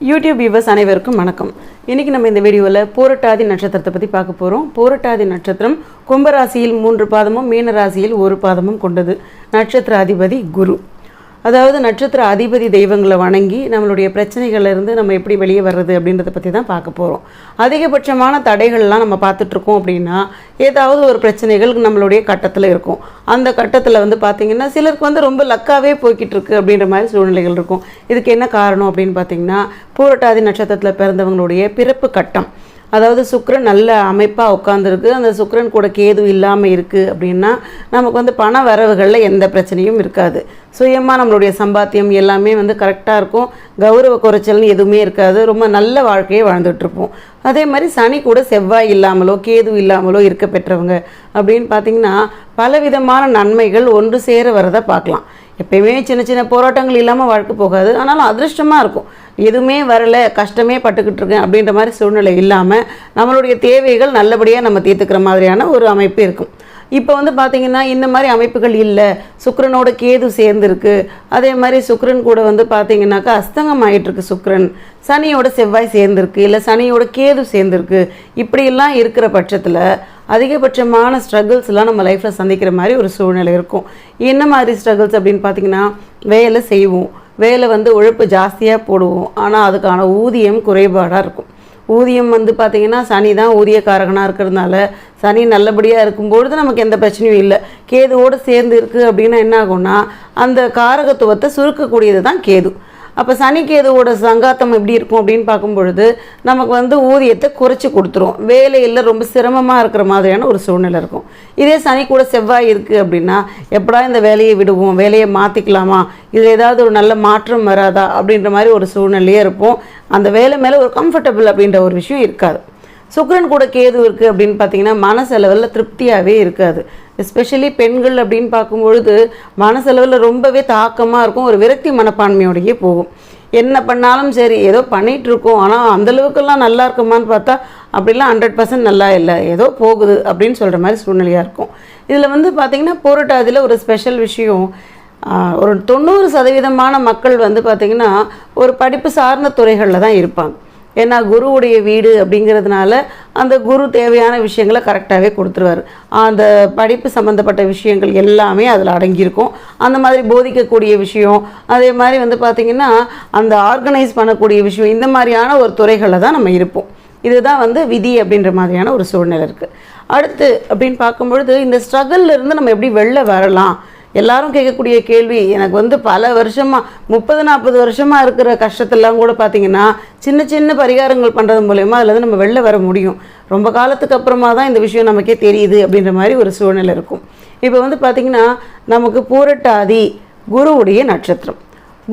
YouTube viewers அனைவருக்கும் வணக்கம். இன்றைக்கி நம்ம இந்த வீடியோவில் போரட்டாதி நட்சத்திரத்தை பற்றி பார்க்க போகிறோம் போரட்டாதி நட்சத்திரம் கும்பராசியில் மூன்று பாதமும் மீனராசியில் ஒரு பாதமும் கொண்டது. நட்சத்திர அதிபதி குரு. அதாவது நட்சத்திர அதிபதி தெய்வங்களை வணங்கி நம்மளுடைய பிரச்சனைகள்லேருந்து நம்ம எப்படி வெளியே வர்றது அப்படின்றத பற்றி தான் பார்க்க போகிறோம் அதிகபட்சமான தடைகள்லாம் நம்ம பார்த்துட்ருக்கோம் அப்படின்னா ஏதாவது ஒரு பிரச்சனைகள் நம்மளுடைய கட்டத்தில் இருக்கும். அந்த கட்டத்தில் வந்து பார்த்திங்கன்னா சிலருக்கு வந்து ரொம்ப லக்காவே போய்கிட்டு இருக்கு அப்படின்ற மாதிரி சூழ்நிலைகள் இருக்கும். இதுக்கு என்ன காரணம் அப்படின்னு பார்த்தீங்கன்னா பூரட்டாதி நட்சத்திரத்தில் பிறந்தவங்களுடைய பிறப்பு கட்டம். அதாவது சுக்ரன் நல்ல அமைப்பாக உட்காந்துருக்கு அந்த சுக்ரன் கூட கேது இல்லாமல் இருக்குது அப்படின்னா நமக்கு வந்து பண வரவுகளில் எந்த பிரச்சனையும் இருக்காது. சுயமாக நம்மளுடைய சம்பாத்தியம் எல்லாமே வந்து கரெக்டாக இருக்கும். கௌரவ குறைச்சல்னு எதுவுமே இருக்காது. ரொம்ப நல்ல வாழ்க்கையை வாழ்ந்துட்டுருப்போம். அதே மாதிரி சனி கூட செவ்வாய் இல்லாமலோ கேது இல்லாமலோ இருக்க பெற்றவங்க அப்படின்னு பார்த்தீங்கன்னா பலவிதமான நன்மைகள் ஒன்று சேர வரதை பார்க்கலாம். எப்பயுமே சின்ன சின்ன போராட்டங்கள் இல்லாமல் வாழ்க்கை போகாது. ஆனாலும் அதிர்ஷ்டமாக இருக்கும். எதுவுமே வரலை கஷ்டமே பட்டுக்கிட்டு இருக்கேன் அப்படின்ற மாதிரி சூழ்நிலை இல்லாமல் நம்மளுடைய தேவைகள் நல்லபடியாக நம்ம தீர்த்துக்கிற மாதிரியான ஒரு அமைப்பு இருக்கும். இப்போ வந்து பார்த்தீங்கன்னா இந்த மாதிரி அமைப்புகள் இல்லை. சுக்கரனோட கேது சேர்ந்துருக்கு. அதே மாதிரி சுக்கரன் கூட வந்து பார்த்தீங்கன்னாக்கா அஸ்தங்கம் ஆகிட்டுருக்கு சுக்கரன். சனியோட செவ்வாய் சேர்ந்துருக்கு. இல்லை சனியோட கேது சேர்ந்துருக்கு. இப்படியெல்லாம் இருக்கிற பட்சத்தில் அதிகபட்சமான ஸ்ட்ரகிள்ஸ்லாம் நம்ம லைஃப்பில் சந்திக்கிற மாதிரி ஒரு சூழ்நிலை இருக்கும். என்ன மாதிரி ஸ்ட்ரகிள்ஸ் அப்படின்னு பார்த்தீங்கன்னா வேலை செய்வோம். வேலை வந்து உழைப்பு ஜாஸ்தியாக போடுவோம். ஆனால் அதுக்கான ஊதியம் குறைபாடாக இருக்கும். ஊதியம் வந்து பார்த்திங்கன்னா சனி தான் ஊதியக்காரகனாக இருக்கிறதுனால சனி நல்லபடியாக இருக்கும்பொழுது நமக்கு எந்த பிரச்சனையும் இல்லை. கேதுவோடு சேர்ந்து இருக்குது அப்படின்னா என்ன ஆகும்னா அந்த காரகத்துவத்தை சுருக்கக்கூடியது தான் கேது. அப்போ சனி கேதுவோட சங்காத்தம் எப்படி இருக்கும் அப்படின்னு பார்க்கும் பொழுது நமக்கு வந்து ஊதியத்தை குறைச்சி கொடுத்துரும். வேலையில் ரொம்ப சிரமமாக இருக்கிற மாதிரியான ஒரு சூழ்நிலை இருக்கும். இதே சனி கூட செவ்வாய் இருக்குது அப்படின்னா எப்படா இந்த வேலையை விடுவோம் வேலையை மாற்றிக்கலாமா இதில் ஏதாவது ஒரு நல்ல மாற்றம் வராதா அப்படின்ற மாதிரி ஒரு சூழ்நிலையே இருப்போம். அந்த வேலை மேலே ஒரு கம்ஃபர்டபுள் அப்படின்ற ஒரு விஷயம் இருக்காது. சுக்கிரன் கூட கேது இருக்குது அப்படின்னு பார்த்தீங்கன்னா மனசளவில் திருப்தியாகவே இருக்காது. எஸ்பெஷலி பெண்கள் அப்படின்னு பார்க்கும்பொழுது மனசளவில் ரொம்பவே தாக்கமாக இருக்கும் ஒரு விரக்தி மனப்பான்மையோடையே போகும். என்ன பண்ணாலும் சரி ஏதோ பண்ணிகிட்ருக்கோம் ஆனால் அந்தளவுக்கெல்லாம் நல்லா இருக்குமான்னு பார்த்தா அப்படிலாம் ஹண்ட்ரட் பர்சன்ட் நல்லா இல்லை. ஏதோ போகுது அப்படின்னு சொல்கிற மாதிரி சூழ்நிலையாக இருக்கும். இதில் வந்து பார்த்திங்கன்னா போராட்டாதில் ஒரு ஸ்பெஷல் விஷயம் ஒரு தொண்ணூறு சதவீதமான மக்கள் வந்து பார்த்திங்கன்னா ஒரு படிப்பு சார்ந்த துறைகளில் தான் இருப்பாங்க. ஏன்னா குருவுடைய வீடு அப்படிங்கிறதுனால அந்த குரு தேவையான விஷயங்களை கரெக்டாகவே கொடுத்துருவாரு. அந்த படிப்பு சம்மந்தப்பட்ட விஷயங்கள் எல்லாமே அதில் அடங்கியிருக்கும். அந்த மாதிரி போதிக்கக்கூடிய விஷயம் அதே மாதிரி வந்து பார்த்திங்கன்னா அந்த ஆர்கனைஸ் பண்ணக்கூடிய விஷயம் இந்த மாதிரியான ஒரு துறைகளில் தான் நம்ம இருப்போம். இதுதான் வந்து விதி அப்படின்ற மாதிரியான ஒரு சூழ்நிலை இருக்குது அடுத்து அப்படின்னு பார்க்கும்பொழுது இந்த struggle-ல இருந்து நம்ம எப்படி வெளில வரலாம்? எல்லாரும் கேட்கக்கூடிய கேள்வி எனக்கு வந்து பல வருஷமாக முப்பது நாற்பது வருஷமாக இருக்கிற கஷ்டத்தெல்லாம் கூட பார்த்தீங்கன்னா சின்ன சின்ன பரிகாரங்கள் பண்ணுறது மூலயமா அதில் நம்ம வெளில வர முடியும். ரொம்ப காலத்துக்கு அப்புறமா தான் இந்த விஷயம் நமக்கே தெரியுது அப்படின்ற மாதிரி ஒரு சூழ்நிலை இருக்கும். இப்போ வந்து பார்த்திங்கன்னா நமக்கு பூரட்டாதி குருவுடைய நட்சத்திரம்.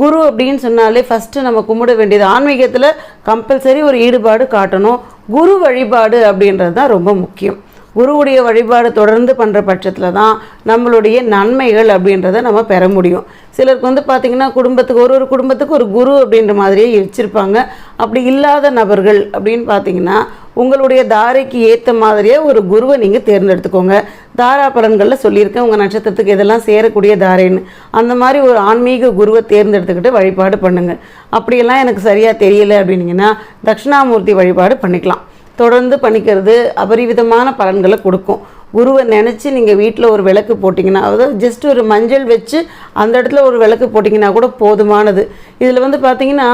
குரு அப்படின்னு சொன்னாலே ஃபஸ்ட்டு நம்ம கும்பிட வேண்டியது ஆன்மீகத்தில் கம்பல்சரி ஒரு ஈடுபாடு காட்டணும். குரு வழிபாடு அப்படின்றது தான் ரொம்ப முக்கியம். குருவுடைய வழிபாடு தொடர்ந்து பண்ணுற பட்சத்தில் தான் நம்மளுடைய நன்மைகள் அப்படின்றத நம்ம பெற முடியும். சிலருக்கு வந்து பார்த்திங்கன்னா குடும்பத்துக்கு ஒரு ஒரு குடும்பத்துக்கு ஒரு குரு அப்படின்ற மாதிரியே வச்சுருப்பாங்க அப்படி இல்லாத நபர்கள் அப்படின்னு பார்த்தீங்கன்னா உங்களுடைய தாரைக்கு ஏற்ற மாதிரியே ஒரு குருவை நீங்கள் தேர்ந்தெடுத்துக்கோங்க. தாரா பலன்களில் சொல்லியிருக்கேன். உங்கள் நட்சத்திரத்துக்கு இதெல்லாம் சேரக்கூடிய தாரைன்னு. அந்த மாதிரி ஒரு ஆன்மீக குருவை தேர்ந்தெடுத்துக்கிட்டு வழிபாடு பண்ணுங்கள் அப்படியெல்லாம் எனக்கு சரியாக தெரியல அப்படின்னீங்கன்னா தட்சிணாமூர்த்தி வழிபாடு பண்ணிக்கலாம். தொடர்ந்து பண்ணிக்கிறது அபரிவிதமான பலன்களை கொடுக்கும். குருவை நினச்சி நீங்கள் வீட்டில் ஒரு விளக்கு போட்டிங்கன்னா அதாவது ஜஸ்ட் ஒரு மஞ்சள் வச்சு அந்த இடத்துல ஒரு விளக்கு போட்டிங்கன்னா கூட போதுமானது. இதில் வந்து பார்த்தீங்கன்னா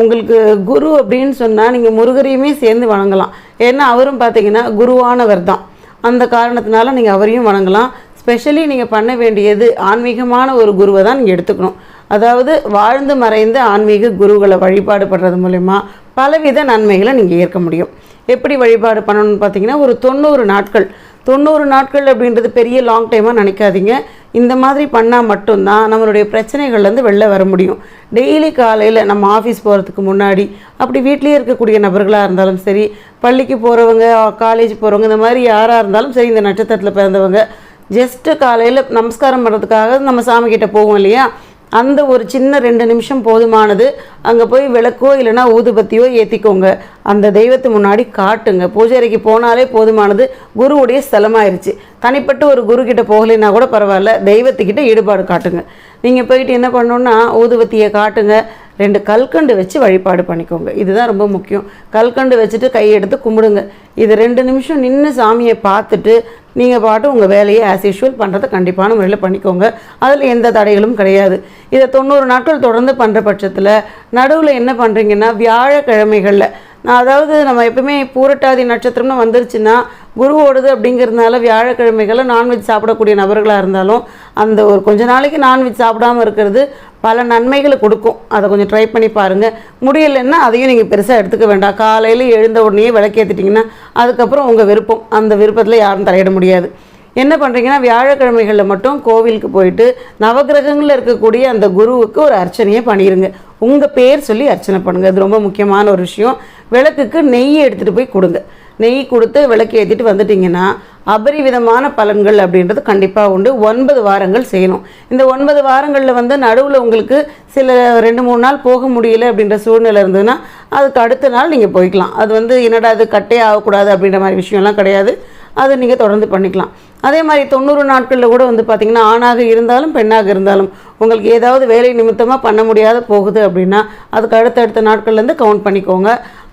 உங்களுக்கு குரு அப்படின்னு சொன்னால் நீங்கள் முருகரையுமே சேர்ந்து வணங்கலாம். ஏன்னா அவரும் பார்த்தீங்கன்னா குருவானவர் தான். அந்த காரணத்தினால நீங்கள் அவரையும் வணங்கலாம். ஸ்பெஷலி நீங்கள் பண்ண வேண்டியது ஆன்மீகமான ஒரு குருவை தான் நீங்கள் எடுத்துக்கணும். அதாவது வாழ்ந்து மறைந்த ஆன்மீக குருகளை வழிபாடு பண்ணுறது மூலயமா பலவித நன்மைகளை நீங்கள் ஏற்க முடியும். எப்படி வழிபாடு பண்ணணும்னு பார்த்தீங்கன்னா ஒரு தொண்ணூறு நாட்கள். தொண்ணூறு நாட்கள் அப்படின்றது பெரிய லாங் டைமாக நினைக்காதீங்க. இந்த மாதிரி பண்ணால் மட்டும்தான் நம்மளுடைய பிரச்சனைகள்லேருந்து வெளில வர முடியும். டெய்லி காலையில் நம்ம ஆஃபீஸ் போகிறதுக்கு முன்னாடி அப்படி வீட்லேயே இருக்கக்கூடிய நபர்களாக இருந்தாலும் சரி பள்ளிக்கு போகிறவங்க காலேஜ் போகிறவங்க இந்த மாதிரி யாராக இருந்தாலும் சரி இந்த நட்சத்திரத்தில் பிறந்தவங்க ஜஸ்ட்டு காலையில் நமஸ்காரம் பண்ணுறதுக்காக நம்ம சாமிக்கிட்ட போவோம் இல்லையா? அந்த ஒரு சின்ன ரெண்டு நிமிஷம் போதுமானது. அங்கே போய் விளக்கோ இல்லைன்னா ஊதுபத்தியோ ஏற்றிக்கோங்க அந்த தெய்வத்து முன்னாடி காட்டுங்க. பூஜை அறைக்கு போனாலே போதுமானது. குருவுடைய ஸ்தலமாயிருச்சு. தனிப்பட்ட ஒரு குரு கிட்ட போகலைன்னா கூட பரவாயில்ல. தெய்வத்துக்கிட்ட ஈடுபாடு காட்டுங்க. நீங்கள் போயிட்டு என்ன பண்ணணுன்னா ஊதுபத்தியை காட்டுங்க. ரெண்டு கல்கண்டு வச்சு வழிபாடு பண்ணிக்கோங்க. இதுதான் ரொம்ப முக்கியம். கல்கண்டு வச்சுட்டு கையெடுத்து கும்பிடுங்க. இது ரெண்டு நிமிஷம் நின்று சாமியை பார்த்துட்டு நீங்கள் பாட்டு உங்கள் வேலையை ஆஸ் யூஷுவல் பண்ணுறதை கண்டிப்பான முறையில் பண்ணிக்கோங்க. அதில் எந்த தடைகளும் கிடையாது. இதை தொண்ணூறு நாட்கள் தொடர்ந்து பண்ணுற பட்சத்தில் நடுவில் என்ன பண்ணுறீங்கன்னா வியாழக்கிழமைகளில் நான் அதாவது நம்ம எப்பவுமே பூரட்டாதி நட்சத்திரம்னு வந்துருச்சுன்னா குரு ஓடுது அப்படிங்கிறதுனால வியாழக்கிழமைகளில் நான்வெஜ் சாப்பிடக்கூடிய நபர்களாக இருந்தாலும் அந்த ஒரு கொஞ்ச நாளைக்கு நான்வெஜ் சாப்பிடாம இருக்கிறது பல நன்மைகளை கொடுக்கும். அதை கொஞ்சம் ட்ரை பண்ணி பாருங்கள் முடியலைன்னா அதையும் நீங்கள் பெருசாக எடுத்துக்க வேண்டாம். காலையில் எழுந்த உடனே விளக்கேற்றிட்டிங்கன்னா அதுக்கப்புறம் உங்கள் விருப்பம். அந்த விருப்பத்தில் யாரும் தலையிட முடியாது. என்ன பண்ணுறீங்கன்னா வியாழக்கிழமைகளில் மட்டும் கோவிலுக்கு போயிட்டு நவகிரகங்களில் இருக்கக்கூடிய அந்த குருவுக்கு ஒரு அர்ச்சனையை பண்ணிடுங்க உங்கள் பேர் சொல்லி அர்ச்சனை பண்ணுங்கள் அது ரொம்ப முக்கியமான ஒரு விஷயம். விளக்குக்கு நெய் எடுத்துகிட்டு போய் கொடுங்க. நெய் கொடுத்து விளக்கு ஏற்றிட்டு வந்துட்டிங்கன்னா அபரிவிதமான பலன்கள் அப்படின்றது கண்டிப்பாக உண்டு. ஒன்பது வாரங்கள் செய்யணும். இந்த ஒன்பது வாரங்களில் வந்து நடுவில் உங்களுக்கு சில ரெண்டு மூணு நாள் போக முடியல அப்படின்ற சூழ்நிலை இருந்ததுன்னா அதுக்கு அடுத்த நாள் நீங்கள் போய்க்கலாம். அது வந்து என்னடா அது கட்டே ஆகக்கூடாது அப்படின்ற மாதிரி விஷயம்லாம் கிடையாது. அதை நீங்கள் தொடர்ந்து பண்ணிக்கலாம். அதே மாதிரி தொண்ணூறு நாட்களில் கூட வந்து பார்த்திங்கன்னா ஆணாக இருந்தாலும் பெண்ணாக இருந்தாலும் உங்களுக்கு ஏதாவது வேலை நிமித்தமாக பண்ண முடியாத போகுது அப்படின்னா அதுக்கு அடுத்தடுத்த நாட்கள்லேருந்து கவுண்ட் பண்ணிக்கோங்க.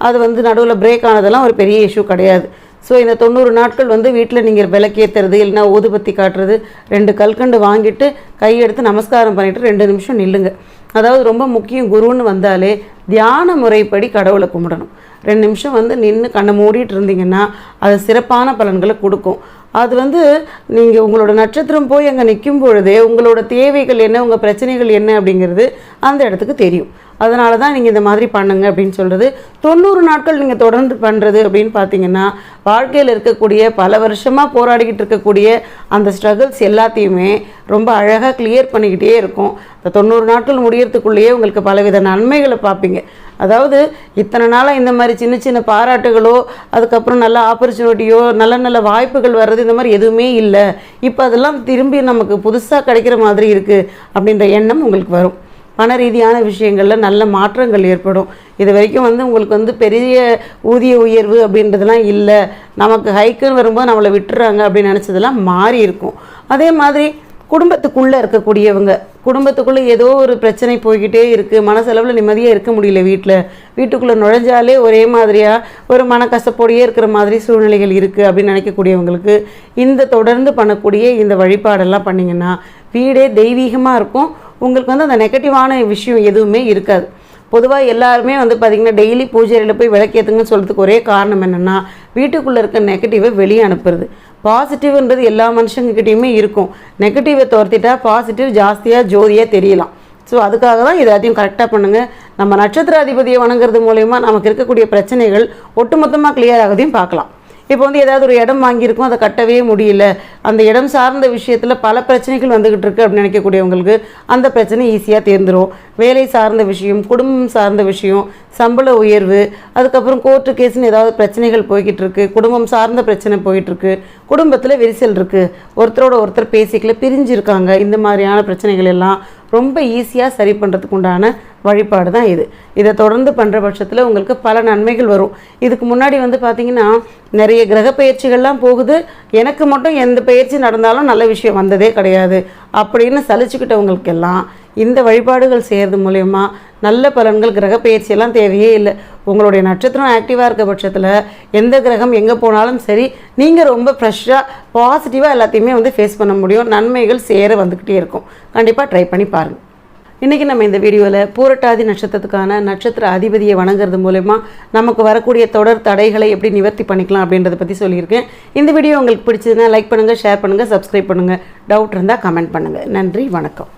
அது வந்து நடுவில் பிரேக் ஆனதெல்லாம் ஒரு பெரிய இஷ்யூ கிடையாது. ஸோ இந்த தொண்ணூறு நாட்கள் வந்து வீட்டில் நீங்கள் விளக்கேற்றுறது இல்லைன்னா ஊதுபத்தி காட்டுறது ரெண்டு கல்கண்டு வாங்கிட்டு கையெடுத்து நமஸ்காரம் பண்ணிவிட்டு ரெண்டு நிமிஷம் நில்லுங்க. அதாவது ரொம்ப முக்கியம் குருன்னு வந்தாலே தியான முறைப்படி கடவுளை கும்பிடணும். ரெண்டு நிமிஷம் வந்து நின்று கண்ணை மூடிட்டு இருந்தீங்கன்னா அது சிறப்பான பலன்களை கொடுக்கும். அது வந்து நீங்கள் உங்களோட நட்சத்திரம் போய் அங்கே நிற்கும் பொழுதே உங்களோட தேவைகள் என்ன உங்கள் பிரச்சனைகள் என்ன அப்படிங்கிறது அந்த இடத்துக்கு தெரியும். அதனால தான் நீங்கள் இந்த மாதிரி பண்ணுங்க அப்படின்னு சொல்கிறது தொண்ணூறு நாட்கள் நீங்கள் தொடர்ந்து பண்ணுறது அப்படின்னு பார்த்தீங்கன்னா வாழ்க்கையில் இருக்கக்கூடிய பல வருஷமாக போராடிக்கிட்டு இருக்கக்கூடிய அந்த ஸ்ட்ரகிள்ஸ் எல்லாத்தையுமே ரொம்ப அழகாக கிளியர் பண்ணிக்கிட்டே இருக்கும். இந்த தொண்ணூறு நாட்கள் முடியறதுக்குள்ளேயே உங்களுக்கு பலவித நன்மைகளை பார்ப்பீங்க. அதாவது இத்தனை நாளாக இந்த மாதிரி சின்ன சின்ன பாராட்டுகளோ அதுக்கப்புறம் நல்ல ஆப்பர்ச்சுனிட்டியோ நல்ல நல்ல வாய்ப்புகள் வர்றது இந்த மாதிரி எதுவுமே இல்லை. இப்போ அதெல்லாம் திரும்பி நமக்கு புதுசாக கிடைக்கிற மாதிரி இருக்குது அப்படின்ற எண்ணம் உங்களுக்கு வரும். பண ரீதியான விஷயங்களில் நல்ல மாற்றங்கள் ஏற்படும். இது வரைக்கும் வந்து உங்களுக்கு வந்து பெரிய ஊதிய உயர்வு அப்படின்றதெல்லாம் இல்லை. நமக்கு ஹைக்குன்னு வரும்போது நம்மளை விட்டுறாங்க அப்படின்னு நினச்சதெல்லாம் மாறி இருக்கும். அதே மாதிரி குடும்பத்துக்குள்ளே இருக்கக்கூடியவங்க குடும்பத்துக்குள்ளே ஏதோ ஒரு பிரச்சனை போய்கிட்டே இருக்குது மனசளவில் நிம்மதியாக இருக்க முடியல வீட்டில் வீட்டுக்குள்ளே நுழைஞ்சாலே ஒரே மாதிரியாக ஒரு மனக்கசப்போடையே இருக்கிற மாதிரி சூழ்நிலைகள் இருக்குது அப்படின்னு நினைக்கக்கூடியவங்களுக்கு இந்த தொடர்ந்து பண்ணக்கூடிய இந்த வழிபாடெல்லாம் பண்ணிங்கன்னா வீடே தெய்வீகமாக இருக்கும். உங்களுக்கு வந்து அந்த நெகட்டிவான விஷயம் எதுவுமே இருக்காது. பொதுவாக எல்லாருமே வந்து பார்த்திங்கன்னா டெய்லி பூஜையில் போய் விளக்கேற்றுங்கன்னு சொல்கிறதுக்கு ஒரே காரணம் என்னென்னா வீட்டுக்குள்ளே இருக்க நெகட்டிவை வெளியே அனுப்புறது. பாசிட்டிவ்ன்றது எல்லா மனுஷங்கக்கிட்டேயுமே இருக்கும். நெகட்டிவை துரத்திட்டா பாசிட்டிவ் ஜாஸ்தியாக ஜோதியாக தெரியலாம். ஸோ அதுக்காக தான் எல்லாத்தையும் கரெக்டாக பண்ணுங்கள் நம்ம நட்சத்திர அதிபதியை வணங்குறது மூலயமா நமக்கு இருக்கக்கூடிய பிரச்சனைகள் ஒட்டுமொத்தமாக கிளியர் ஆகுதையும் பார்க்கலாம். இப்போ வந்து ஏதாவது ஒரு இடம் வாங்கியிருக்கோம் அதை கட்டவே முடியல. அந்த இடம் சார்ந்த விஷயத்தில் பல பிரச்சனைகள் வந்துக்கிட்டு இருக்கு அப்படின்னு நினைக்கக்கூடியவங்களுக்கு அந்த பிரச்சனை ஈஸியாக தேர்ந்துடும் வேலை சார்ந்த விஷயம் குடும்பம் சார்ந்த விஷயம் சம்பள உயர்வு அதுக்கப்புறம் கோர்ட்டு கேஸ்னு ஏதாவது பிரச்சனைகள் போய்கிட்டு இருக்கு குடும்பம் சார்ந்த பிரச்சனை போயிட்டு இருக்கு குடும்பத்தில் விரிசல் இருக்கு. ஒருத்தரோட ஒருத்தர் பேசிக்கல பிரிஞ்சிருக்காங்க. இந்த மாதிரியான பிரச்சனைகள் எல்லாம் ரொம்ப ஈஸியாக சரி பண்ணுறதுக்கு உண்டான வழிபாடு தான் இது. இதை தொடர்ந்து பண்ணுற பட்சத்தில் உங்களுக்கு பல நன்மைகள் வரும். இதுக்கு முன்னாடி வந்து பார்த்திங்கன்னா நிறைய கிரக பயிற்சிகள்லாம் போகுது. எனக்கு மட்டும் எந்த பயிற்சி நடந்தாலும் நல்ல விஷயம் வந்ததே கிடையாது. அப்படின்னு சலிச்சுக்கிட்டவங்களுக்கெல்லாம் இந்த வழிபாடுகள் செய்கிறது மூலயமா நல்ல பலன்கள் கிரக பயிற்சியெல்லாம் தேவையே இல்லை. உங்களுடைய நட்சத்திரம் ஆக்டிவாக இருக்க பட்சத்தில் எந்த கிரகம் எங்கே போனாலும் சரி நீங்கள் ரொம்ப ஃப்ரெஷ்ஷாக பாசிட்டிவாக எல்லாத்தையுமே வந்து ஃபேஸ் பண்ண முடியும். நன்மைகள் சேர வந்துக்கிட்டே இருக்கும். கண்டிப்பாக ட்ரை பண்ணி பாருங்கள் இன்றைக்கி நம்ம இந்த வீடியோவில் பூரட்டாதி நட்சத்திரத்துக்கான நட்சத்திர அதிபதியை வணங்குறது மூலயமா நமக்கு வரக்கூடிய தொடர் தடைகளை எப்படி நிவர்த்தி பண்ணிக்கலாம் அப்படின்றத பற்றி சொல்லியிருக்கேன். இந்த வீடியோ உங்களுக்கு பிடிச்சதுன்னா லைக் பண்ணுங்கள் ஷேர் பண்ணுங்கள் சப்ஸ்கிரைப் பண்ணுங்கள் டவுட் இருந்தால் கமெண்ட் பண்ணுங்கள் நன்றி வணக்கம்.